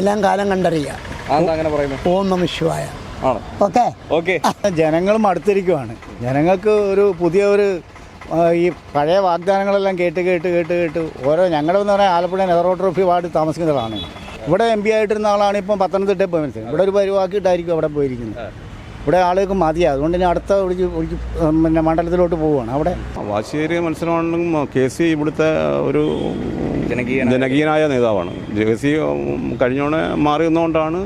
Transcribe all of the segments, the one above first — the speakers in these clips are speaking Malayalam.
എല്ലാം കാലം ജനങ്ങളും അങ്ങനെ പറയുന്നത് ഓം നമ ശിവായ. ആണ്? ഓക്കെ? ഓക്കെ. ജനങ്ങൾ മടുത്തിരിക്കുവാണ്. ജനങ്ങൾക്ക് ഒരു പുതിയ ഒരു ഈ പഴയ വാഗ്ദാനങ്ങളെല്ലാം കേട്ട് കേട്ട് കേട്ട് കേട്ട് ഓരോ ഞങ്ങളുടെ എന്ന് പറഞ്ഞാൽ ആലപ്പുഴ നെഹ്റോ ട്രോഫി വാർഡ് താമസിക്കുന്നതാണ് ഇവിടെ എം പി ആയിട്ടിരുന്ന ആളാണ് ഇപ്പം പത്തനംതിട്ട പോയി മനസ്സിലായി ഇവിടെ ഒരു പരിവാക്കിയിട്ടായിരിക്കും അവിടെ പോയിരിക്കുന്നത്. ഇവിടെ ആളുകൾക്ക് മതിയാ. അതുകൊണ്ട് ഇനി അടുത്ത ഒഴിച്ച് ഒഴിച്ച് പിന്നെ മണ്ഡലത്തിലോട്ട് പോവുകയാണ്. അവിടെ വാശിയേറിയ മത്സരമാണെങ്കിലും കെ സി ഇവിടുത്തെ ഒരു ജനകീയനായ നേതാവാണ്. ജെ സി കഴിഞ്ഞോണെ മാറി നിന്നുകൊണ്ടാണ്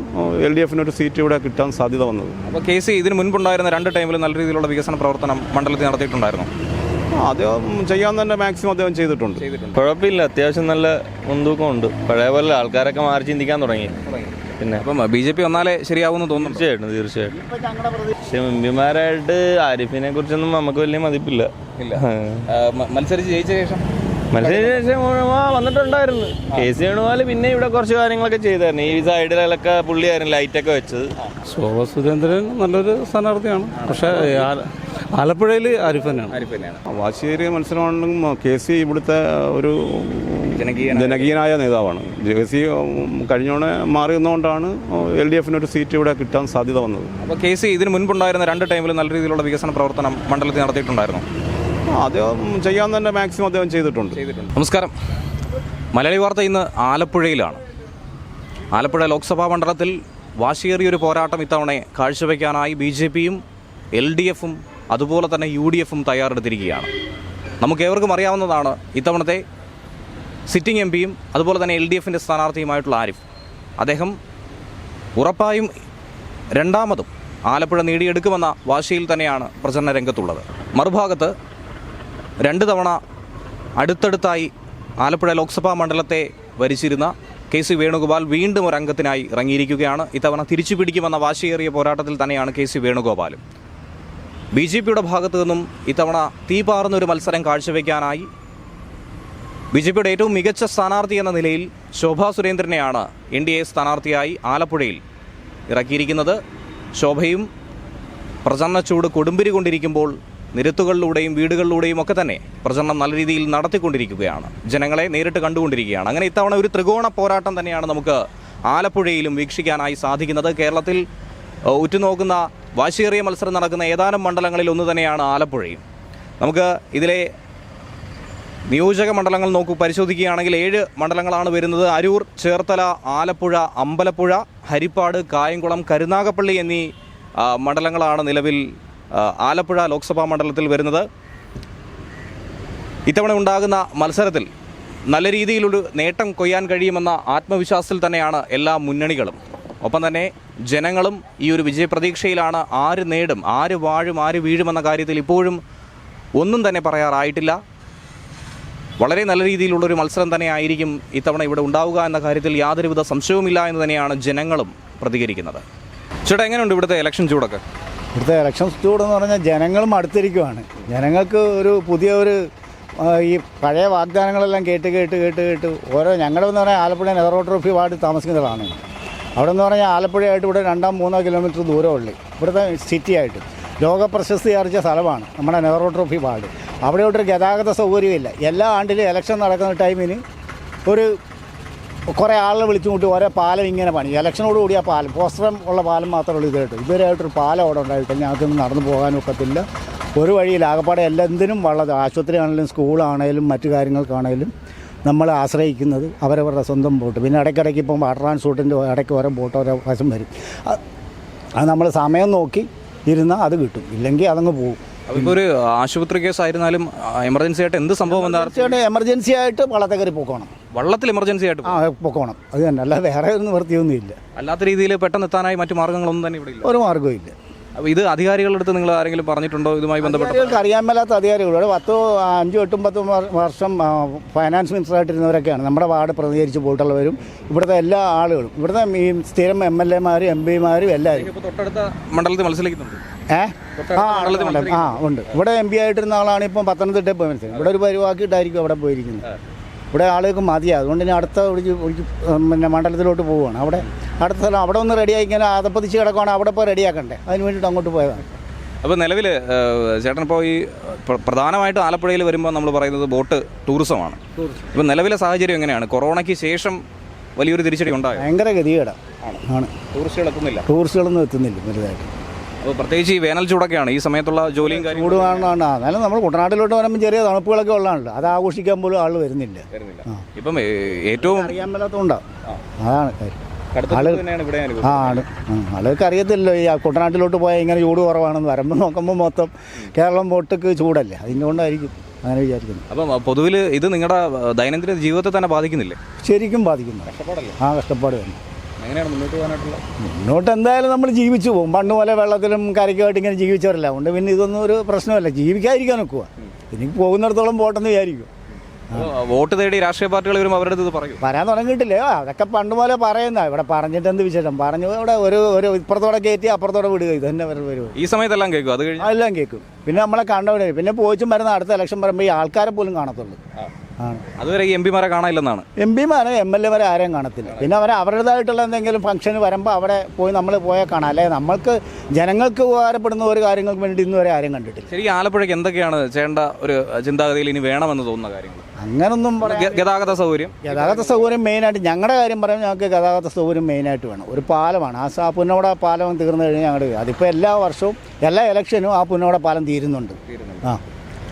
എൽ ഡി എഫിന് ഒരു സീറ്റ് ഇവിടെ കിട്ടാൻ സാധ്യത വന്നത്. അപ്പോൾ കെ സി ഇതിന് മുൻപുണ്ടായിരുന്ന രണ്ട് ടൈമിൽ നല്ല രീതിയിലുള്ള വികസന പ്രവർത്തനം മണ്ഡലത്തിൽ നടത്തിയിട്ടുണ്ടായിരുന്നു. അദ്ദേഹം ചെയ്യാൻ തന്നെ മാക്സിമം അദ്ദേഹം ചെയ്തിട്ടുണ്ട്. കുഴപ്പമില്ല അത്യാവശ്യം നല്ല മുൻതൂക്കമുണ്ട്. പഴയ പോലെ ആൾക്കാരൊക്കെ മാറി ചിന്തിക്കാൻ തുടങ്ങി. പിന്നെ അപ്പം ബി ജെ പി വന്നാലേ ശരിയാവുമെന്ന് തോന്നുന്നു. തീർച്ചയായിട്ടും തീർച്ചയായിട്ടും. പക്ഷെ എംപിമാരായിട്ട് ആരിഫിനെ കുറിച്ചൊന്നും നമുക്ക് വലിയ മതിപ്പില്ല. ഇല്ല. മത്സരിച്ച് ജയിച്ച ശേഷം? മത്സരം വന്നിട്ടുണ്ടായിരുന്നു. കെ സി വേണുപോലെ പിന്നെ ഇവിടെ കുറച്ച് കാര്യങ്ങളൊക്കെ ചെയ്തായിരുന്നു. ഈ സൈഡിലൊക്കെ പുള്ളിയായിരുന്നു ലൈറ്റൊക്കെ വെച്ചത്. ശോഭ സുരേന്ദ്രൻ നല്ലൊരു സ്ഥാനാർത്ഥിയാണ്. പക്ഷേ ആലപ്പുഴയിൽ ആരിഫ് തന്നെയാണ്. ആരിഫ് തന്നെയാണ്. ആ, വാശിയേറിയ മത്സരമാണെങ്കിലും കെ സി ഇവിടുത്തെ ഒരു ജനകീയ ജനകീയനായ നേതാവാണ്. കെ സി കഴിഞ്ഞോടെ മാറി നിന്നുകൊണ്ടാണ് എൽ ഡി എഫിന് ഒരു സീറ്റ് ഇവിടെ കിട്ടാൻ സാധ്യത വന്നത്. അപ്പോൾ കെ സി ഇതിന് മുൻപുണ്ടായിരുന്ന രണ്ട് ടൈമിൽ നല്ല രീതിയിലുള്ള വികസന പ്രവർത്തനം മണ്ഡലത്തിൽ നടത്തിയിട്ടുണ്ടായിരുന്നു? അദ്ദേഹം ചെയ്യാൻ തന്നെ മാക്സിമം അദ്ദേഹം ചെയ്തിട്ടുണ്ട്. നമസ്കാരം. മലയാളി വാർത്ത ഇന്ന് ആലപ്പുഴയിലാണ്. ആലപ്പുഴ ലോക്സഭാ മണ്ഡലത്തിൽ വാശിയേറിയൊരു പോരാട്ടം ഇത്തവണ കാഴ്ചവെക്കാനായി ബി ജെ പിയും എൽ ഡി എഫും അതുപോലെ തന്നെ യു ഡി എഫും തയ്യാറെടുത്തിരിക്കുകയാണ്. നമുക്ക് ഏവർക്കും അറിയാവുന്നതാണ് ഇത്തവണത്തെ സിറ്റിംഗ് എം പിയും അതുപോലെ തന്നെ എൽ ഡി എഫിന്റെ സ്ഥാനാർത്ഥിയുമായിട്ടുള്ള ആരിഫ്. അദ്ദേഹം ഉറപ്പായും രണ്ടാമതും ആലപ്പുഴ നേടിയെടുക്കുമെന്ന വാശിയിൽ തന്നെയാണ് പ്രചരണ രംഗത്തുള്ളത്. മറുഭാഗത്ത് രണ്ട് തവണ അടുത്തടുത്തായി ആലപ്പുഴ ലോക്സഭാ മണ്ഡലത്തെ ഭരിച്ചിരുന്ന കെ സി വേണുഗോപാൽ വീണ്ടും ഒരു അംഗത്തിനായി ഇറങ്ങിയിരിക്കുകയാണ്. ഇത്തവണ തിരിച്ചു പിടിക്കുമെന്ന വാശിയേറിയ പോരാട്ടത്തിൽ തന്നെയാണ് കെ സി വേണുഗോപാലും. ബി ജെ പിയുടെ ഭാഗത്തു നിന്നും ഇത്തവണ തീപാറുന്ന ഒരു മത്സരം കാഴ്ചവെക്കാനായി ബി ജെ പിയുടെ ഏറ്റവും മികച്ച സ്ഥാനാർത്ഥി എന്ന നിലയിൽ ശോഭാ സുരേന്ദ്രനെയാണ് എൻ ഡി എ സ്ഥാനാർത്ഥിയായി ആലപ്പുഴയിൽ ഇറക്കിയിരിക്കുന്നത്. ശോഭയും പ്രചരണ ചൂട് കൊടുമ്പിരി കൊണ്ടിരിക്കുമ്പോൾ നിരത്തുകളിലൂടെയും വീടുകളിലൂടെയും ഒക്കെ തന്നെ പ്രചരണം നല്ല രീതിയിൽ നടത്തിക്കൊണ്ടിരിക്കുകയാണ്. ജനങ്ങളെ നേരിട്ട് കണ്ടുകൊണ്ടിരിക്കുകയാണ്. അങ്ങനെ ഇത്തവണ ഒരു ത്രികോണ പോരാട്ടം തന്നെയാണ് നമുക്ക് ആലപ്പുഴയിലും വീക്ഷിക്കാനായി സാധിക്കുന്നത്. കേരളത്തിൽ ഉറ്റുനോക്കുന്ന വാശിയേറിയ മത്സരം നടക്കുന്ന ഏതാനും മണ്ഡലങ്ങളിൽ ഒന്ന് തന്നെയാണ് ആലപ്പുഴയും. നമുക്ക് ഇതിലെ നിയോജക മണ്ഡലങ്ങൾ നോക്കൂ. പരിശോധിക്കുകയാണെങ്കിൽ ഏഴ് മണ്ഡലങ്ങളാണ് വരുന്നത്. അരൂർ ചേർത്തല ആലപ്പുഴ അമ്പലപ്പുഴ ഹരിപ്പാട് കായംകുളം കരുനാഗപ്പള്ളി എന്നീ മണ്ഡലങ്ങളാണ് നിലവിൽ ആലപ്പുഴ ലോക്സഭാ മണ്ഡലത്തിൽ വരുന്നത്. ഇത്തവണ ഉണ്ടാകുന്ന മത്സരത്തിൽ നല്ല രീതിയിലൊരു നേട്ടം കൊയ്യാൻ കഴിയുമെന്ന ആത്മവിശ്വാസത്തിൽ തന്നെയാണ് എല്ലാ മുന്നണികളും. ഒപ്പം തന്നെ ജനങ്ങളും ഈ ഒരു വിജയപ്രതീക്ഷയിലാണ് ആര് നേടും ആര് വാഴും ആര് വീഴുമെന്ന കാര്യത്തിൽ ഇപ്പോഴും ഒന്നും തന്നെ പറയാറായിട്ടില്ല. വളരെ നല്ല രീതിയിലുള്ളൊരു മത്സരം തന്നെ ആയിരിക്കും ഇത്തവണ ഇവിടെ ഉണ്ടാവുക എന്ന കാര്യത്തിൽ യാതൊരുവിധ സംശയവുമില്ല എന്ന് തന്നെയാണ് ജനങ്ങളും പ്രതികരിക്കുന്നത്. ചേട്ടാ എങ്ങനെയുണ്ട് ഇവിടുത്തെ ഇലക്ഷൻ ചൂടൊക്കെ? ഇവിടുത്തെ ഇലക്ഷൻ ചൂട് എന്ന് പറഞ്ഞാൽ ജനങ്ങളും അടുത്തിരിക്കുവാണ്. ജനങ്ങൾക്ക് ഒരു പുതിയ ഒരു ഈ പഴയ വാഗ്ദാനങ്ങളെല്ലാം കേട്ട് കേട്ട് കേട്ട് കേട്ട് ഓരോ ഞങ്ങളുടെ എന്ന് പറഞ്ഞാൽ ആലപ്പുഴ നെഹ്റോ ട്രോഫി വാർഡ് താമസിക്കുന്നതാണ് അവിടെ എന്ന് പറഞ്ഞാൽ ആലപ്പുഴയായിട്ട് ഇവിടെ രണ്ടാം മൂന്നോ കിലോമീറ്റർ ദൂരമുള്ളൂ ഇവിടുത്തെ സിറ്റി ആയിട്ട് ലോക പ്രശസ്തി ആർജിച്ച സ്ഥലമാണ് നമ്മുടെ നെഹ്റോ ട്രോഫി വാർഡ്. അവിടെ ഒരു ഗതാഗത സൗകര്യമില്ല എല്ലാ ആണ്ടിലും ഇലക്ഷൻ നടക്കുന്ന ടൈമിന് ഒരു കുറേ ആളുകളെ വിളിച്ചു കൂട്ടി ഓരോ പാലം ഇങ്ങനെ പണി. ഇലക്ഷനോട് കൂടി ആ പാലം പോസ്റ്ററും ഉള്ള പാലം മാത്രമേ ഉള്ളൂ ഇതായിട്ട് ഇതുവരെയായിട്ടൊരു പാലം അവിടെ ഉണ്ടായിട്ട് ഞങ്ങൾക്കൊന്നും നടന്നു പോകാനും ഒക്കത്തില്ല. ഒരു വഴിയിൽ ആകപ്പാടെ എല്ലാം എന്തിനും വള്ളത് ആശുപത്രി ആണെങ്കിലും സ്കൂളാണേലും മറ്റു കാര്യങ്ങൾക്കാണേലും നമ്മൾ ആശ്രയിക്കുന്നത് അവരവരുടെ സ്വന്തം ബോട്ട് പിന്നെ ഇടയ്ക്കിടയ്ക്ക് ഇപ്പം വാട്ടർ ട്രാൻസ്പോർട്ടിന്റെ ഇടയ്ക്ക് ഓരോ ബോട്ട് ഓരോ വശം വരും. അത് നമ്മൾ സമയം നോക്കി ഇരുന്നാൽ അത് കിട്ടും. ഇല്ലെങ്കിൽ അതങ്ങ് പോകും ഇപ്പോൾ ഒരു ആശുപത്രി കേസ് ആയിരുന്നാലും എമർജൻസി ആയിട്ട് എന്ത് സംഭവം എന്താ തീർച്ചയായിട്ടും എമർജൻസി ആയിട്ട് വള്ളത്തെ കയറി പൊക്കോണം. വള്ളത്തിൽ എമർജൻസി ആയിട്ട് ആ പൊക്കോണം. അത് തന്നെ. അല്ലാതെ വേറെ ഒന്നും വൃത്തിയൊന്നുമില്ല. അല്ലാത്ത രീതിയിൽ പെട്ടെന്ന് എത്താനായി മറ്റു മാർഗങ്ങളൊന്നും തന്നെ ഇവിടെ ഇല്ല. ഒരു മാർഗവും ഇല്ല. അപ്പോൾ ഇത് അധികാരികളുടെ അടുത്ത് നിങ്ങൾ ആരെങ്കിലും പറഞ്ഞിട്ടുണ്ടോ ഇതുമായി ബന്ധപ്പെട്ട്? അധികാരികൾക്ക് അറിയാൻ മേലാത്ത അധികാരികളോട് പത്തോ അഞ്ചോ എട്ടും പത്തും വർ- വർഷം ആ, ഫൈനാൻസ് മിനിസ്റ്റർ ആയിട്ടിരുന്നവരൊക്കെയാണ്. നമ്മുടെ വാർഡ് പ്രതികരിച്ച് പോയിട്ടുള്ളവരും ഇവിടുത്തെ എല്ലാ ആളുകളും ഇവിടുത്തെ ഈ സ്ഥിരം എം എൽ എമാരും എം പിമാരും എല്ലാവരും ഇപ്പോൾ തൊട്ടടുത്ത മണ്ഡലത്തിൽ മത്സരിക്കുന്നുണ്ട്. ഏ? ആ ഉണ്ട്, ഉണ്ട്. ആ ഉണ്ട്. ഇവിടെ എം പി ആയിട്ടിരുന്ന ആളാണ് ഇപ്പം പത്തനംതിട്ട പോയി മനസ്സിലായി ഇവിടെ ഒരു പരിവാക്കിയിട്ടായിരിക്കും അവിടെ പോയിരിക്കുന്നത്. ഇവിടെ ആളുകൾക്ക് മതിയാണ് അതുകൊണ്ട് ഇനി അടുത്ത ഒഴിച്ച് ഒഴിച്ച് പിന്നെ മണ്ഡലത്തിലോട്ട് പോവുകയാണ്. അവിടെ അടുത്ത സ്ഥലം അവിടെ ഒന്ന് റെഡിയാക്കി ഇങ്ങനെ അതപ്പതിച്ച് കിടക്കുവാണ് അവിടെ പോയി റെഡിയാക്കണ്ടേ അതിന് വേണ്ടിയിട്ട് അങ്ങോട്ട് പോയതാണ്. അപ്പോൾ നിലവിൽ ചേട്ടൻ ഇപ്പോൾ ഈ പ്രധാനമായിട്ട് ആലപ്പുഴയിൽ വരുമ്പോൾ നമ്മൾ പറയുന്നത് ബോട്ട് ടൂറിസമാണ് ഇപ്പോൾ നിലവിലെ സാഹചര്യം എങ്ങനെയാണ്? കൊറോണയ്ക്ക് ശേഷം വലിയൊരു തിരിച്ചടി ഉണ്ടായി? ഭയങ്കര ഗതികേടാണ്. ആണ്. ടൂറിസ്റ്റുകൾ എത്തുന്നില്ല ടൂറിസ്റ്റുകളൊന്നും എത്തുന്നില്ല വലുതായിട്ട്. അപ്പോൾ പ്രത്യേകിച്ച് ഈ വേനൽ ചൂടൊക്കെയാണ് ഈ സമയത്തുള്ള ജോലിയും ചൂട് കാണാണ് എന്നാലും നമ്മൾ കുട്ടനാട്ടിലോട്ട് വരുമ്പോൾ ചെറിയ തണുപ്പുകളൊക്കെ ഉള്ളതാണല്ലോ. അത് ആഘോഷിക്കാൻ പോലും ആൾ വരുന്നില്ല. ഇപ്പം ഏറ്റവും അറിയാൻ മേലാത്തതുകൊണ്ടാണ് അതാണ് കാര്യം. ആ ആണ്. ആളുകൾക്ക് അറിയത്തില്ലല്ലോ ഈ കുട്ടനാട്ടിലോട്ട് പോയാൽ ഇങ്ങനെ ചൂട് കുറവാണെന്ന്. വരുമ്പോൾ നോക്കുമ്പോൾ മൊത്തം കേരളം പൊട്ടക്ക് ചൂടല്ലേ. അതിന്റെ കൊണ്ടായിരിക്കും അങ്ങനെ വിചാരിക്കുന്നു. അപ്പം പൊതുവിൽ ഇത് നിങ്ങളുടെ ദൈനംദിന ജീവിതത്തെ തന്നെ ബാധിക്കുന്നില്ലേ? ശരിക്കും ബാധിക്കുന്നു. ആ കഷ്ടപ്പാട് തന്നെ. എങ്ങനെയാണ് മുന്നോട്ട് പോകാനായിട്ടുള്ള മുന്നോട്ട് എന്തായാലും നമ്മൾ ജീവിച്ചു പോകും. പണ്ട് പോലെ വെള്ളത്തിലും കരയ്ക്കുമായിട്ട് ഇങ്ങനെ ജീവിച്ചവരല്ല. അതുകൊണ്ട് പിന്നെ ഇതൊന്നും ഒരു പ്രശ്നമല്ല. ജീവിക്കാതിരിക്കാൻ നോക്കുക ഇനി പോകുന്നിടത്തോളം പോട്ടെന്ന് വിചാരിക്കും. വോട്ട് തേടി രാഷ്ട്രീയ പാർട്ടികൾ വരും അവരുടെ അടുത്ത് ഇത് പറയും. വരാൻ തുടങ്ങിയിട്ടില്ലേ? അതൊക്കെ പണ്ട് പോലെ പറയുന്ന. ഇവിടെ പറഞ്ഞിട്ട് എന്ത് വിശേഷം? പറഞ്ഞു ഇവിടെ ഒരു ഒരു ഇപ്പുറത്തോടെ കയറ്റി അപ്പുറത്തോടെ വിടുക. ഇത് തന്നെ വരും വരും ഈ സമയത്തെല്ലാം കേൾക്കും. അത് കഴിഞ്ഞ് എല്ലാം കേൾക്കും. പിന്നെ നമ്മളെ കണ്ടവിടെ പിന്നെ പോയിച്ചും വരുന്ന അടുത്ത ഇലക്ഷൻ പറയുമ്പോൾ ഈ ആൾക്കാരെ പോലും കാണത്തുള്ളൂ. അതുവരെ എം പിമാരെ കാണാനില്ലെന്നാണ്. എം പിമാരെ എം എൽ എമാരെ ആരെയും കാണത്തില്ല. പിന്നെ അവരെ അവരുടേതായിട്ടുള്ള എന്തെങ്കിലും ഫംഗ്ഷന് വരുമ്പോൾ അവിടെ പോയി നമ്മൾ പോയാൽ കാണാം. അല്ലെ നമ്മൾക്ക് ജനങ്ങൾക്ക് ഉപകാരപ്പെടുന്ന ഒരു കാര്യങ്ങൾക്ക് വേണ്ടി ഇന്നുവരെ ആരും കണ്ടിട്ടില്ല. ശരി ആലപ്പുഴയ്ക്ക് എന്തൊക്കെയാണ് ചെയ്യേണ്ട ഒരു ചിന്താഗതിയിൽ ഇനി വേണമെന്ന് തോന്നുന്ന കാര്യങ്ങൾ? അങ്ങനൊന്നും പറയാം ഗതാഗത സൗകര്യം? ഗതാഗത സൗകര്യം മെയിനായിട്ട് ഞങ്ങളുടെ കാര്യം പറയുമ്പോൾ ഞങ്ങൾക്ക് ഗതാഗത സൗകര്യം മെയിനായിട്ട് വേണം. ഒരു പാലമാണ്. ആ സാ പുന്നോട പാലം തീർന്നു കഴിഞ്ഞാൽ ഞങ്ങളുടെ അതിപ്പോൾ എല്ലാ വർഷവും എല്ലാ ഇലക്ഷനും ആ പുന്നോട പാലം തീരുന്നുണ്ട്. ആ.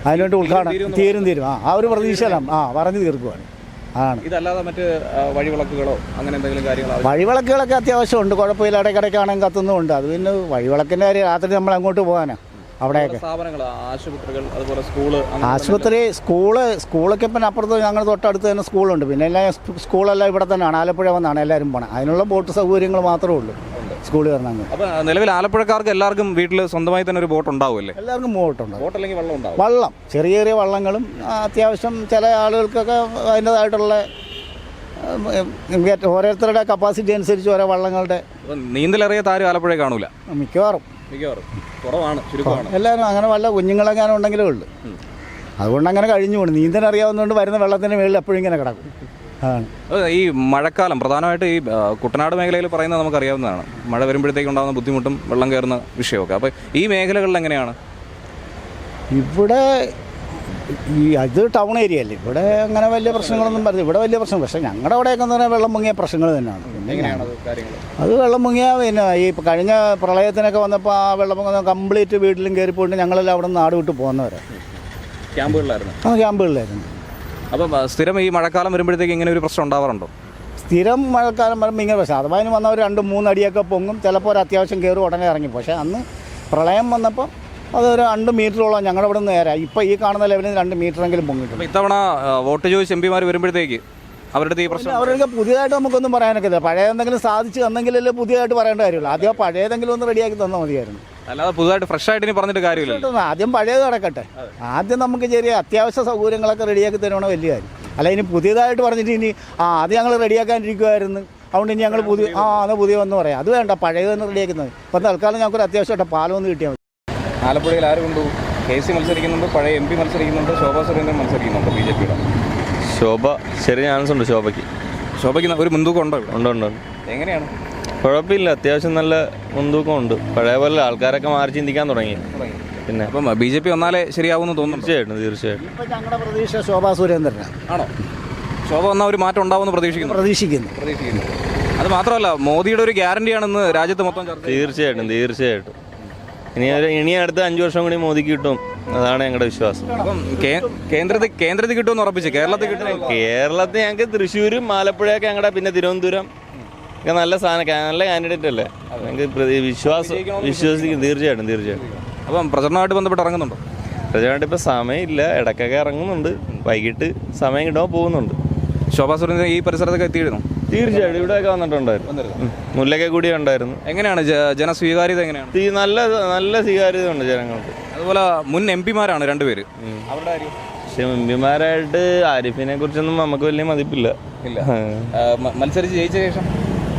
അതിനുവേണ്ടി ഉദ്ഘാടനം തീരും തീരും ആ ആ ഒരു പ്രതീക്ഷയിലാണ്. ആ പറഞ്ഞു തീർക്കുവാണ്. ആണ്. ഇതല്ലാതെ മറ്റ് വഴിവിളക്കുകളോ അങ്ങനെ എന്തെങ്കിലും കാര്യങ്ങളോ വഴിവിളക്കുകളൊക്കെ അത്യാവശ്യമുണ്ട് കുഴപ്പമില്ല. ഇടയ്ക്കിടയ്ക്കാണെങ്കിൽ കത്തുന്നുമുണ്ട് അത് പിന്നെ വഴിവിളക്കിന്റെ കാര്യം രാത്രി നമ്മൾ അങ്ങോട്ട് പോകാനാണ് അവിടെയൊക്കെ. സ്ഥാപനങ്ങൾ ആശുപത്രികൾ അതുപോലെ സ്കൂൾ ആശുപത്രി സ്കൂൾ സ്കൂളൊക്കെ പിന്നെ അപ്പുറത്ത് ഞങ്ങൾ തൊട്ടടുത്ത് തന്നെ സ്കൂളുണ്ട്. പിന്നെ എല്ലാം സ്കൂളെല്ലാം ഇവിടെ തന്നെയാണ്. ആലപ്പുഴ വന്നാണ് എല്ലാവരും പോണത് അതിനുള്ള ബോട്ട് സൗകര്യങ്ങൾ മാത്രമേ ഉള്ളൂ. സ്കൂളിൽ വരണമെങ്കിൽ അപ്പോൾ നിലവിൽ ആലപ്പുഴക്കാർക്ക് എല്ലാവർക്കും വീട്ടിൽ സ്വന്തമായി തന്നെ ഒരു ബോട്ട് ഉണ്ടാവുമല്ലേ? എല്ലാവർക്കും ബോട്ടുണ്ട്. ബോട്ട് അല്ലെങ്കിൽ വെള്ളം ഉണ്ടാവും? വള്ളം. ചെറിയ ചെറിയ വള്ളങ്ങളും അത്യാവശ്യം ചില ആളുകൾക്കൊക്കെ അതിന്റെതായിട്ടുള്ള ഓരോരുത്തരുടെ കപ്പാസിറ്റി അനുസരിച്ച് ഓരോ വള്ളങ്ങളുടെ നീന്തലറിയാത്ത ആരും ആലപ്പുഴ കാണൂല? മിക്കവാറും. മിക്കവാറും. കുറവാണ് ചുരുക്കമാണ്. എല്ലാവരും അങ്ങനെ വല്ല കുഞ്ഞുങ്ങളെങ്ങാനും ഉണ്ടെങ്കിലേ ഉള്ളൂ. അതുകൊണ്ട് അങ്ങനെ കഴിഞ്ഞു പോകണം നീന്തൽ അറിയാവുന്നതുകൊണ്ട് വരുന്ന വെള്ളത്തിന് മേളിൽ എപ്പോഴും ഇങ്ങനെ കിടക്കും. അതാണ് ഈ മഴക്കാലം പ്രധാനമായിട്ട് ഈ കുട്ടനാട് മേഖലയിൽ പറയുന്നത് നമുക്കറിയാവുന്നതാണ്. മഴ വരുമ്പോഴത്തേക്ക് ഉണ്ടാകുന്ന ബുദ്ധിമുട്ടും വെള്ളം കയറുന്ന വിഷയമൊക്കെ. അപ്പോൾ ഈ മേഖലകളിൽ എങ്ങനെയാണ്? ഇവിടെ ഈ അത് ടൗൺ ഏരിയ അല്ലേ? ഇവിടെ അങ്ങനെ വലിയ പ്രശ്നങ്ങളൊന്നും പറയുന്നത് ഇവിടെ വലിയ പ്രശ്നം. പക്ഷേ ഞങ്ങളുടെ അവിടെയൊക്കെ എന്ന് പറഞ്ഞാൽ വെള്ളം മുങ്ങിയ പ്രശ്നങ്ങൾ തന്നെയാണ്. പിന്നെ എങ്ങനെയാണ് അത് കാര്യങ്ങൾ അത് വെള്ളം മുങ്ങിയ പിന്നെ ഈ കഴിഞ്ഞ പ്രളയത്തിനൊക്കെ വന്നപ്പോൾ ആ വെള്ളം മുങ്ങുന്ന കംപ്ലീറ്റ് വീട്ടിലും കയറി പോയിട്ട് ഞങ്ങളെല്ലാം അവിടെ നിന്ന് നാട് വിട്ട് പോകുന്നവരാണ് ക്യാമ്പുകളിലായിരുന്നു. ആ ക്യാമ്പുകളിലായിരുന്നു. അപ്പം സ്ഥിരം ഈ മഴക്കാലം വരുമ്പോഴത്തേക്ക് ഇങ്ങനെ ഒരു പ്രശ്നം ഉണ്ടാവാറുണ്ടോ? സ്ഥിരം മഴക്കാലം വരുമ്പോൾ ഇങ്ങനെ പ്രശ്നം. അഥവാ അതിന് വന്നവർ രണ്ട് മൂന്നടിയൊക്കെ പൊങ്ങും ചിലപ്പോൾ ഒരു അത്യാവശ്യം കയറും ഉടനെ ഇറങ്ങി. പക്ഷേ അന്ന് പ്രളയം വന്നപ്പോൾ അതൊരു രണ്ട് മീറ്ററോളം ഞങ്ങളുടെ ഇവിടെ നിന്ന് നേരെ. ഇപ്പോൾ ഈ കാണുന്ന ലെവലിൽ രണ്ട് മീറ്ററെങ്കിലും അപ്പോൾ ഇത്തവണ വോട്ട് ചോദിച്ച് എം പിമാർ വരുമ്പോഴത്തേക്ക് അവരുടെ ഈ പ്രശ്നം അവരൊക്കെ പുതിയതായിട്ട് നമുക്കൊന്നും പറയാനൊക്കെ ഇല്ല. പഴയ എന്തെങ്കിലും സാധിച്ചു തന്നെങ്കിലല്ലേ പുതിയതായിട്ട് പറയേണ്ട കാര്യമുള്ളൂ. ആദ്യം പഴയതെങ്കിലും ഒന്ന് റെഡിയാക്കി തന്നാൽ മതിയായിരുന്നു. അല്ലാതെ പുതുതായിട്ട് ഫ്രഷ് ആയിട്ട് ഇനി പറഞ്ഞിട്ട് കാര്യമില്ല ആദ്യം പഴയത് കിടക്കട്ടെ ആദ്യം നമുക്ക് ചെറിയ അത്യാവശ്യ സൗകര്യങ്ങളൊക്കെ റെഡിയാക്കി തരുവാണ് വലിയ കാര്യം. അല്ല ഇനി പുതിയതായിട്ട് പറഞ്ഞിട്ട് ഇനി ആ അത് ഞങ്ങൾ റെഡിയാക്കാനിരിക്കുമായിരുന്നു അതുകൊണ്ട് ഇനി ഞങ്ങൾ പുതിയ ആ അത് പുതിയ വന്ന് പറയാം. അത് വേണ്ട പഴയത് തന്നെ റെഡിയാക്കുന്നത് ഇപ്പം തൽക്കാലം ഞങ്ങൾക്ക് അത്യാവശ്യമായിട്ട് പാലം ഒന്ന് കിട്ടിയാൽ മതി. ആലപ്പുഴയിൽ ആര് കൊണ്ടു? കെ സി മത്സരിക്കുന്നുണ്ട് പഴയ എം പി മത്സരിക്കുന്നുണ്ട് ശോഭാ സുരേന്ദ്രൻ മത്സരിക്കുന്നുണ്ട് ബി ജെ പിയുടെ. ശോഭ ചെറിയ ചാൻസ് ഉണ്ട് ശോഭയ്ക്ക്. ശോഭയ്ക്ക് ഒരു മുൻതൂക്കം ഉണ്ട് ഉണ്ട് ഉണ്ട്. എങ്ങനെയാണ്? കുഴപ്പമില്ല. അത്യാവശ്യം നല്ല മുൻതൂക്കം ഉണ്ട് പഴയ പോലെ ആൾക്കാരൊക്കെ മാറി ചിന്തിക്കാൻ തുടങ്ങി. പിന്നെ അപ്പം ബി ജെ പി വന്നാലേ ശരിയാവുമെന്ന് തോന്നുന്നു. തീർച്ചയായിട്ടും തീർച്ചയായിട്ടും. ഇപ്പം ഞങ്ങളുടെ പ്രതീക്ഷ ശോഭാ സുരേന്ദ്രനാണ്. ആണോ? ശോഭ വന്നാൽ ഒരു മാറ്റം ഉണ്ടാവുമെന്ന് പ്രതീക്ഷിക്കുന്നു. പ്രതീക്ഷിക്കുന്നു. പ്രതീക്ഷിക്കുന്നു. അത് മാത്രമല്ല മോദിയുടെ ഒരു ഗ്യാരണ്ടിയാണെന്ന് രാജ്യത്ത് മൊത്തം ചർച്ച. തീർച്ചയായിട്ടും തീർച്ചയായിട്ടും. ഇനി ഒരു ഇനി അടുത്ത അഞ്ചു വർഷം കൂടി മോദിക്ക് കിട്ടും അതാണ് ഞങ്ങളുടെ വിശ്വാസം. അപ്പം കേന്ദ്രത്തിൽ കേന്ദ്രത്തിൽ കിട്ടുമെന്ന് ഉറപ്പിച്ച് കേരളത്തിൽ കിട്ടും. കേരളത്തിൽ ഞങ്ങൾക്ക് തൃശ്ശൂരും ആലപ്പുഴയൊക്കെ ഞങ്ങളുടെ പിന്നെ തിരുവനന്തപുരം ഒക്കെ നല്ല സാധനം നല്ല കാൻഡിഡേറ്റ് അല്ലേ? നിങ്ങൾക്ക് വിശ്വാസം വിശ്വസിക്കും. തീർച്ചയായിട്ടും തീർച്ചയായിട്ടും. അപ്പം പ്രചരണമായിട്ട് ബന്ധപ്പെട്ട് ഇറങ്ങുന്നുണ്ടോ? പ്രചരണമായിട്ട് ഇപ്പം സമയമില്ല. ഇടയ്ക്കൊക്കെ ഇറങ്ങുന്നുണ്ട്. വൈകിട്ട് സമയം കിട്ടുമ്പോൾ പോകുന്നുണ്ട്. ശോഭാ സുരേന്ദ്രൻ ഈ പരിസരത്തൊക്കെ എത്തിയിരുന്നു? തീർച്ചയായിട്ടും. ഇവിടെയൊക്കെ വന്നിട്ടുണ്ടായിരുന്നു. മുല്ലൊക്കെ കൂടി ഉണ്ടായിരുന്നു. എങ്ങനെയാണ് ജനസ്വീകാര്യത എങ്ങനെയാണ്? നല്ല നല്ല സ്വീകാര്യത ഉണ്ട് ജനങ്ങൾക്ക്. അതുപോലെ മുൻ എം പിമാരാണ് രണ്ടുപേര്. അവരുടെ കാര്യം? പക്ഷെ എംപിമാരായിട്ട് ആരിഫിനെ കുറിച്ചൊന്നും നമുക്ക് വലിയ മതിപ്പില്ല. ഇല്ല. മത്സരിച്ച് ജയിച്ച ശേഷം?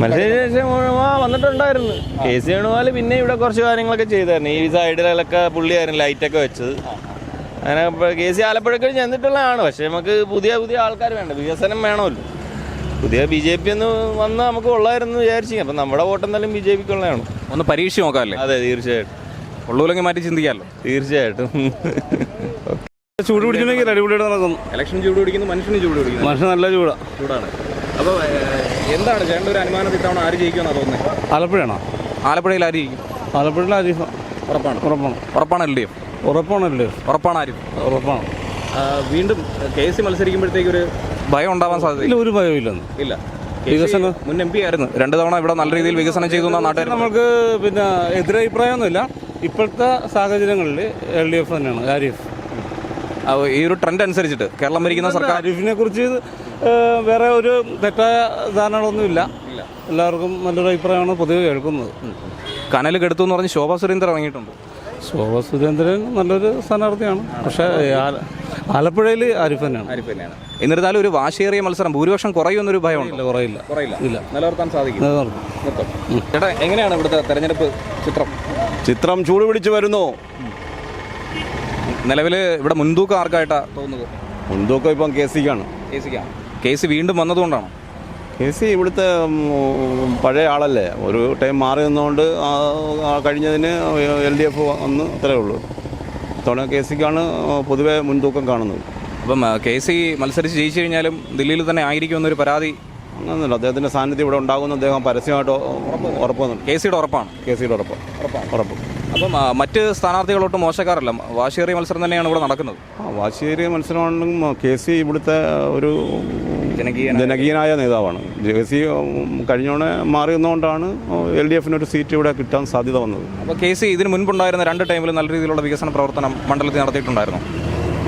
വന്നിട്ടുണ്ടായിരുന്നു. കെ സി വേണുപാൽ പിന്നെ ഇവിടെ കുറച്ച് കാര്യങ്ങളൊക്കെ ചെയ്തായിരുന്നു. ഈ സൈഡിലൊക്കെ പുള്ളിയായിരുന്നു ലൈറ്റൊക്കെ വെച്ചത്. അങ്ങനെ കെ സി ആലപ്പുഴക്ക് ചെന്നിട്ടുള്ളതാണ്. പക്ഷെ നമുക്ക് പുതിയ പുതിയ ആൾക്കാർ വേണ്ട. വികസനം വേണമല്ലോ. പുതിയ ബി ജെ പി ഒന്ന് വന്ന് നമുക്ക് ഉള്ളായിരുന്നു വിചാരിച്ചു. അപ്പം നമ്മുടെ വോട്ട് എന്തായാലും ബി ജെ പിക്ക് ഉള്ളതാണ് ഒന്ന് പരീക്ഷ നോക്കാമല്ലേ അതെ തീർച്ചയായിട്ടും. ഉള്ളൂലെങ്കിൽ മാറ്റി ചിന്തിക്കാമല്ലോ. തീർച്ചയായിട്ടും. ചൂട് പിടിച്ചിട്ടുണ്ടെങ്കിൽ അടിപൊളിയായിട്ട് നടക്കുന്നു. ഇലക്ഷൻ ചൂട് പിടിക്കുന്നു മനുഷ്യന് ചൂട് പിടിക്കുന്നു. മനുഷ്യൻ നല്ല ചൂടാ. ചൂടാണ്. അപ്പോൾ എന്താണ് ചേട്ടന്റെ ഒരു അനുമാനത്തിൽ ഇത്തവണ ആര് ജയിക്കുമെന്നാ തോന്നുന്നത് ആലപ്പുഴയാണോ? ആലപ്പുഴയിൽ ആര് ജയിക്കും? ആലപ്പുഴയിൽ ആര് ഉറപ്പാണ് ഉറപ്പാണ്. ഉറപ്പാണ്. എൽ ഡി എഫ് ഉറപ്പാണ് ആരും? ഉറപ്പാണ്. വീണ്ടും കെ സി മത്സരിക്കുമ്പോഴത്തേക്ക് ഒരു ഭയം ഉണ്ടാവാൻ സാധ്യത ഇല്ല ഒരു ഭയമില്ലെന്ന് ഇല്ല. വികസനം- മുൻ എം പി ആയിരുന്നു. രണ്ട് തവണ ഇവിടെ നല്ല രീതിയിൽ വികസനം ചെയ്തു നാട്ടുകാർ നമുക്ക് പിന്നെ എതിരഭിപ്രായമൊന്നുമില്ല. ഇപ്പോഴത്തെ സാഹചര്യങ്ങളിൽ എൽ ഡി എഫ് തന്നെയാണ് ആരിഫ്. ഈ ഒരു ട്രെൻഡ് അനുസരിച്ചിട്ട് കേരളം ഭരിക്കുന്ന സർക്കാർ ആരിഫിനെ കുറിച്ച് വേറെ ഒരു തെറ്റായ ധാരണകളൊന്നുമില്ല. എല്ലാവർക്കും നല്ലൊരു അഭിപ്രായമാണ് പൊതുവെ കേൾക്കുന്നത്. കനൽ കെടുത്തു എന്ന് പറഞ്ഞ് ശോഭാ സുരേന്ദ്രൻ ഇറങ്ങിയിട്ടുണ്ട്. ശോഭാ സുരേന്ദ്രൻ നല്ലൊരു സ്ഥാനാർത്ഥിയാണ്. പക്ഷേ ആല- ആലപ്പുഴയിൽ ആരിഫ് തന്നെയാണ്. ആരിഫ് തന്നെയാണ്. എന്നിരുന്നാലും ഒരു വാശിയേറിയ മത്സരം ഭൂരിപക്ഷം കുറയുമെന്നൊരു ഭയമുണ്ട്? കുറയില്ല. കുറയില്ല. ഇല്ല. നിലനിർത്താൻ സാധിക്കും. ചേട്ടാ എങ്ങനെയാണ് ഇവിടുത്തെ തെരഞ്ഞെടുപ്പ് ചിത്രം? ചിത്രം ചൂട് പിടിച്ച് വരുന്നു. നിലവിൽ ഇവിടെ മുൻതൂക്കം ആർക്കായിട്ടാണ് തോന്നുന്നത്? മുൻതൂക്കം ഇപ്പം കെ സിക്കാണ്. കെ സിക്കാണ്. കെ സി വീണ്ടും വന്നതുകൊണ്ടാണ്? കേസ് ഇവിടുത്തെ പഴയ ആളല്ലേ. ഒരു ടൈം മാറി നിന്നുകൊണ്ട് കഴിഞ്ഞതിന് എൽ ഡി എഫ് വന്ന് അത്രേ ഉള്ളൂ. ഇത്തവണ കെ സിക്കാണ് പൊതുവെ മുൻതൂക്കം കാണുന്നത്. അപ്പം കെ സി മത്സരിച്ച് ജയിച്ചു കഴിഞ്ഞാലും ദില്ലിയിൽ തന്നെ ആയിരിക്കുമെന്നൊരു പരാതി. അങ്ങനെയൊന്നുമില്ല. അദ്ദേഹത്തിന്റെ സാന്നിധ്യം ഇവിടെ ഉണ്ടാകുന്ന അദ്ദേഹം പരസ്യമായിട്ട് ഉറപ്പ് കെ സിയുടെ ഉറപ്പാണ്. കെ സിയുടെ ഉറപ്പ് ഉറപ്പ്. അപ്പം മറ്റ് സ്ഥാനാർത്ഥികളോട്ട് മോശക്കാരല്ല. വാശിയേറിയ മത്സരം തന്നെയാണ് ഇവിടെ നടക്കുന്നത്. ആ വാശിയേറിയ മത്സരമാണെങ്കിലും കെ സി ഇവിടുത്തെ ഒരു ജനകീയനായ- ജനകീയനായ നേതാവാണ്. കെ സി കഴിഞ്ഞോണെ മാറി നിന്നുകൊണ്ടാണ് എൽ ഡി എഫിന് ഒരു സീറ്റ് ഇവിടെ കിട്ടാൻ സാധ്യത വന്നത്. അപ്പോൾ കെ സി ഇതിന് മുൻപുണ്ടായിരുന്ന രണ്ട് ടൈമിൽ നല്ല രീതിയിലുള്ള വികസന പ്രവർത്തനം മണ്ഡലത്തിൽ നടത്തിയിട്ടുണ്ടായിരുന്നു?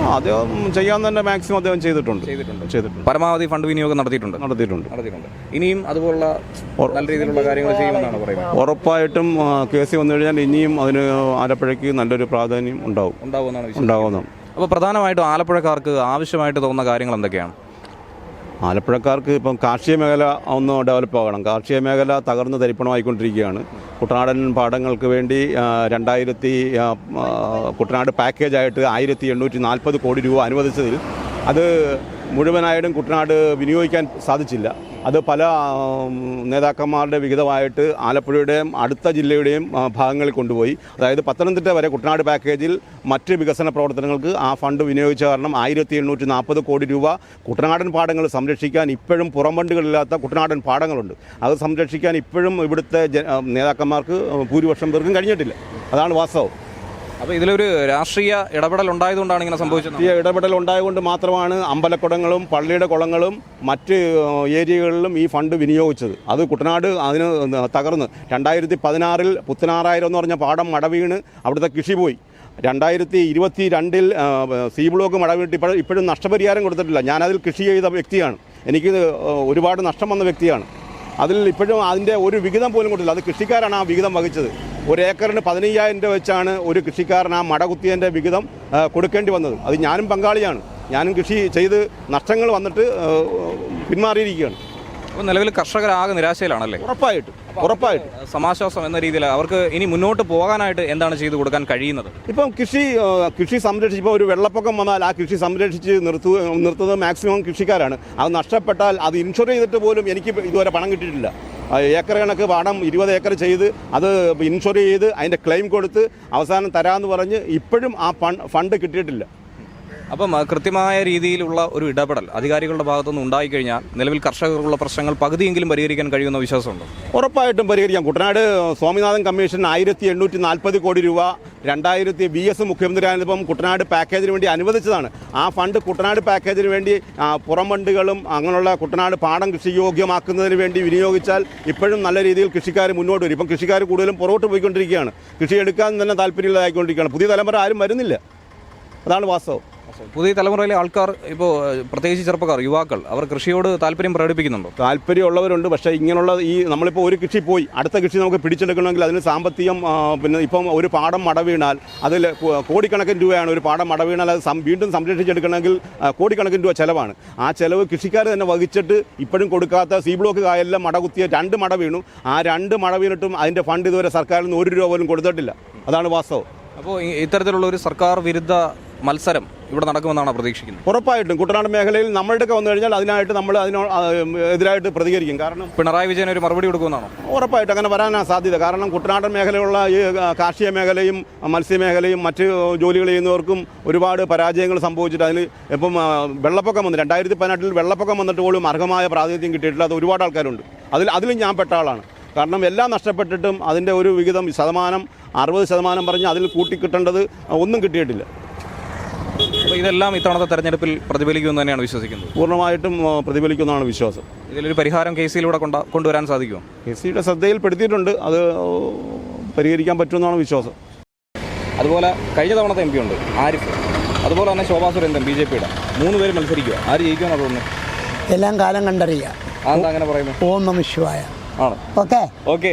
അദ്ദേഹം ചെയ്യാൻ തന്നെ മാക്സിമം അദ്ദേഹം ചെയ്തിട്ടുണ്ട്. ചെയ്തിട്ടുണ്ട്. ചെയ്തിട്ടുണ്ട്. പരമാവധി ഫണ്ട് വിനിയോഗം നടത്തിയിട്ടുണ്ട്. നടത്തിയിട്ടുണ്ട്. നടത്തിയിട്ടുണ്ട്. ഇനിയും അതുപോലുള്ള നല്ല രീതിയിലുള്ള കാര്യങ്ങൾ ചെയ്യുമെന്നാണ് പറയുന്നത്. ഉറപ്പായിട്ടും ആ, കെ സി വന്നു കഴിഞ്ഞാൽ ഇനിയും അതിന് ആലപ്പുഴയ്ക്ക് നല്ലൊരു പ്രാധാന്യം ഉണ്ടാവും. ഉണ്ടാവുമെന്നാണ്. ഉണ്ടാവുന്ന അപ്പോൾ പ്രധാനമായിട്ടും ആലപ്പുഴക്കാർക്ക് ആവശ്യമായിട്ട് തോന്നുന്ന കാര്യങ്ങൾ എന്തൊക്കെയാണ്? ആലപ്പുഴക്കാർക്ക് ഇപ്പം കാർഷിക മേഖല ഒന്ന് ഡെവലപ്പ് ആകണം. കാർഷിക മേഖല തകർന്ന് തരിപ്പണമായിക്കൊണ്ടിരിക്കുകയാണ്. കുട്ടനാടൻ പാടങ്ങൾക്ക് വേണ്ടി രണ്ടായിരത്തി കുട്ടനാട് പാക്കേജായിട്ട് ആയിരത്തി എണ്ണൂറ്റി നാൽപ്പത് കോടി രൂപ അനുവദിച്ചതിൽ അത് മുഴുവനായിട്ടും കുട്ടനാട് വിനിയോഗിക്കാൻ സാധിച്ചില്ല. അത് പല നേതാക്കന്മാരുടെ വിഹിതമായിട്ട് ആലപ്പുഴയുടെയും അടുത്ത ജില്ലയുടെയും ഭാഗങ്ങളിൽ കൊണ്ടുപോയി. അതായത് പത്തനംതിട്ട വരെ കുട്ടനാട് പാക്കേജിൽ മറ്റ് വികസന പ്രവർത്തനങ്ങൾക്ക് ആ ഫണ്ട് വിനിയോഗിച്ച കാരണം ആയിരത്തി എണ്ണൂറ്റി നാൽപ്പത് കോടി രൂപ കുട്ടനാടൻ പാടങ്ങൾ സംരക്ഷിക്കാൻ ഇപ്പോഴും പുറംബണ്ടുകളില്ലാത്ത കുട്ടനാടൻ പാടങ്ങളുണ്ട്. അത് സംരക്ഷിക്കാൻ ഇപ്പോഴും ഇവിടുത്തെ നേതാക്കന്മാർക്ക് ഭൂരിപക്ഷം പേർക്കും കഴിഞ്ഞിട്ടില്ല. അതാണ് വാസ്തവം. അപ്പോൾ ഇതിലൊരു രാഷ്ട്രീയ ഇടപെടൽ ഉണ്ടായതുകൊണ്ടാണ് ഇങ്ങനെ സംഭവിച്ചത്. ഈ ഇടപെടൽ ഉണ്ടായതുകൊണ്ട് മാത്രമാണ് അമ്പലക്കുടങ്ങളും പള്ളിയുടെ കുളങ്ങളും മറ്റ് ഏരിയകളിലും ഈ ഫണ്ട് വിനിയോഗിച്ചത്. അത് കുട്ടനാട് അതിന് തകർന്ന്. രണ്ടായിരത്തി പതിനാറിൽ പുത്തനാറായിരം എന്ന് പറഞ്ഞ പാടം മടവീണ് അവിടുത്തെ കൃഷി പോയി. രണ്ടായിരത്തി ഇരുപത്തി രണ്ടിൽ സി ബ്ലോക്ക് മടവീട്ട് ഇപ്പോൾ ഇപ്പോഴും നഷ്ടപരിഹാരം കൊടുത്തിട്ടില്ല. ഞാനതിൽ കൃഷി ചെയ്ത വ്യക്തിയാണ്. എനിക്ക് ഒരുപാട് നഷ്ടം വന്ന വ്യക്തിയാണ്. അതിൽ ഇപ്പോഴും അതിന്റെ ഒരു വിഹിതം പോലും കൊടുത്തില്ല അത് കൃഷിക്കാരാണ് ആ വിഹിതം വഹിച്ചത്. ഒരു ഏക്കറിന് പതിനയ്യായിരം രൂപ വെച്ചാണ് ഒരു കൃഷിക്കാരൻ ആ മടകുത്തിയതിന്റെ വിഹിതം കൊടുക്കേണ്ടി വന്നത്. അത് ഞാനും പങ്കാളിയാണ്. ഞാനും കൃഷി ചെയ്ത് നഷ്ടങ്ങൾ വന്നിട്ട് പിന്മാറിയിരിക്കുകയാണ്. അപ്പോൾ നിലവിൽ കർഷകരാകെ നിരാശയിലാണല്ലേ? ഉറപ്പായിട്ടും ഉറപ്പായിട്ടും. സമാശ്വാസം എന്ന രീതിയിൽ അവർക്ക് ഇനി മുന്നോട്ട് പോകാനായിട്ട് എന്താണ് ചെയ്തു കൊടുക്കാൻ കഴിയുന്നത്? ഇപ്പം കൃഷി കൃഷി സംരക്ഷിച്ച് ഇപ്പോൾ ഒരു വെള്ളപ്പൊക്കം വന്നാൽ ആ കൃഷി സംരക്ഷിച്ച് നിർത്തുക നിർത്തുന്നത് മാക്സിമം കൃഷിക്കാരാണ്. അത് നഷ്ടപ്പെട്ടാൽ അത് ഇൻഷുർ ചെയ്തിട്ട് പോലും എനിക്ക് ഇതുവരെ പണം കിട്ടിയിട്ടില്ല. ഏക്കർ കണക്ക് പാടം ഇരുപത് ഏക്കർ ചെയ്ത് അത് ഇൻഷുർ ചെയ്ത് അതിന്റെ ക്ലെയിം കൊടുത്ത് അവസാനം തരാമെന്ന് പറഞ്ഞ് ഇപ്പോഴും ആ ഫണ്ട് ഫണ്ട് കിട്ടിയിട്ടില്ല. അപ്പം കൃത്യമായ രീതിയിലുള്ള ഒരു ഇടപെടൽ അധികാരികളുടെ ഭാഗത്തുനിന്ന് ഉണ്ടായിക്കഴിഞ്ഞാൽ നിലവിൽ കർഷകർക്കുള്ള പ്രശ്നങ്ങൾ പകുതിയെങ്കിലും പരിഹരിക്കാൻ കഴിയുന്ന വിശ്വാസമുണ്ടോ? ഉറപ്പായിട്ടും പരിഹരിക്കാം. കുട്ടനാട് സ്വാമിനാഥൻ കമ്മീഷൻ ആയിരത്തി എണ്ണൂറ്റി നാൽപ്പത് കോടി രൂപ രണ്ടായിരത്തി ബി എസ് മുഖ്യമന്ത്രിയായപ്പം കുട്ടനാട് പാക്കേജിന് വേണ്ടി അനുവദിച്ചതാണ്. ആ ഫണ്ട് കുട്ടനാട് പാക്കേജിന് വേണ്ടി പുറം ഫണ്ടുകളും അങ്ങനെയുള്ള കുട്ടനാട് പാടം കൃഷി യോഗ്യമാക്കുന്നതിന് വേണ്ടി വിനിയോഗിച്ചാൽ ഇപ്പോഴും നല്ല രീതിയിൽ കൃഷിക്കാർ മുന്നോട്ട് വരും. ഇപ്പം കൃഷിക്കാർ കൂടുതലും പുറകോട്ട് പോയിക്കൊണ്ടിരിക്കുകയാണ്. കൃഷി എടുക്കാൻ തന്നെ താല്പര്യമില്ലാതായിക്കൊണ്ടിരിക്കുകയാണ്. പുതിയ തലമുറ ആരും വരുന്നില്ല. അതാണ് വാസ്തവം. പുതിയ തലമുറയിലെ ആൾക്കാർ ഇപ്പോൾ പ്രത്യേകിച്ച് ചെറുപ്പക്കാർ യുവാക്കൾ അവർ കൃഷിയോട് താല്പര്യം പ്രകടിപ്പിക്കുന്നുണ്ടോ? താല്പര്യമുള്ളവരുണ്ട് പക്ഷേ ഇങ്ങനെയുള്ള ഈ നമ്മളിപ്പോൾ ഒരു കൃഷി പോയി അടുത്ത കൃഷി നമുക്ക് പിടിച്ചെടുക്കണമെങ്കിൽ അതിന് സാമ്പത്തികം പിന്നെ ഇപ്പം ഒരു പാടം മടവീണാൽ അതിൽ കോടിക്കണക്കിന് രൂപയാണ് ഒരു പാടം മടവീണാൽ അത് വീണ്ടും സംരക്ഷിച്ചെടുക്കണമെങ്കിൽ കോടിക്കണക്കിന് രൂപ ചിലവാണ്. ആ ചിലവ് കൃഷിക്കാർ തന്നെ വഹിച്ചിട്ട് ഇപ്പോഴും കൊടുക്കാത്ത സി ബ്ലോക്ക് കായലിലെ മട കുത്തിയ രണ്ട് മട വീണു. ആ രണ്ട് മട വീണിട്ടും അതിന്റെ ഫണ്ട് ഇതുവരെ സർക്കാരിൽ നിന്ന് ഒരു രൂപ പോലും കൊടുത്തിട്ടില്ല. അതാണ് വാസ്തവം. അപ്പോൾ ഇത്തരത്തിലുള്ള ഒരു സർക്കാർ വിരുദ്ധ മത്സരം ഇവിടെ നടക്കുമെന്നാണ് പ്രതീക്ഷിക്കുന്നത്. ഉറപ്പായിട്ടും കുട്ടനാട് മേഖലയിൽ നമ്മളുടെയൊക്കെ വന്നു കഴിഞ്ഞാൽ അതിനായിട്ട് നമ്മൾ അതിനോ എതിരായിട്ട് പ്രതികരിക്കും. കാരണം പിണറായി വിജയൻ ഒരു മറുപടി കൊടുക്കുമെന്നാണോ? ഉറപ്പായിട്ട് അങ്ങനെ വരാനാണ് സാധ്യത. കാരണം കുട്ടനാടൻ മേഖലയുള്ള ഈ കാർഷിക മേഖലയും മത്സ്യമേഖലയും മറ്റ് ജോലികൾ ചെയ്യുന്നവർക്കും ഒരുപാട് പരാജയങ്ങൾ സംഭവിച്ചിട്ട് അതിൽ ഇപ്പം വെള്ളപ്പൊക്കം വന്നു. രണ്ടായിരത്തി പതിനെട്ടിൽ വെള്ളപ്പൊക്കം വന്നിട്ട് പോലും അർഹമായ പ്രാതിനിധ്യം കിട്ടിയിട്ടില്ല. അത് ഒരുപാട് ആൾക്കാരുണ്ട്. അതിൽ അതിലും ഞാൻ പെട്ട ആളാണ്. കാരണം എല്ലാം നഷ്ടപ്പെട്ടിട്ടും അതിന്റെ ഒരു വിഹിതം ശതമാനം അറുപത് ശതമാനം പറഞ്ഞ് അതിൽ കൂട്ടിക്കിട്ടേണ്ടത് ഒന്നും കിട്ടിയിട്ടില്ല. ഇതെല്ലാം ഇത്തവണത്തെ തെരഞ്ഞെടുപ്പിൽ പ്രതിഫലിക്കുമെന്ന് തന്നെയാണ് വിശ്വസിക്കുന്നത്. പൂർണമായിട്ടും പ്രതിഫലിക്കുന്നതാണ് പ്രതിഫലിക്കുമെന്നാണ് വിശ്വാസം. ഇതിലൊരു പരിഹാരം കെ സിയിലൂടെ കൊണ്ട കൊണ്ടുവരാൻ സാധിക്കുമോ? കെ സിയുടെ ശ്രദ്ധയിൽപ്പെടുത്തിയിട്ടുണ്ട് അത് പരിഹരിക്കാൻ പറ്റുമെന്നാണ് വിശ്വാസം. അതുപോലെ കഴിഞ്ഞ തവണത്തെ എം പി ഉണ്ട് ആരിഫ്. അതുപോലെ തന്നെ ശോഭാ സുരേന്ദ്രൻ ബി ജെ പിയുടെ. മൂന്ന് പേര് മത്സരിക്കുക. ആര് ജയിക്കുമെന്ന് തോന്നുന്നത് എല്ലാം കാലം കണ്ടറിയുക. അതെന്താ അങ്ങനെ പറയുന്നത് ഓം നമ ശിവായ. ആണ്? ഓക്കെ? ഓക്കെ.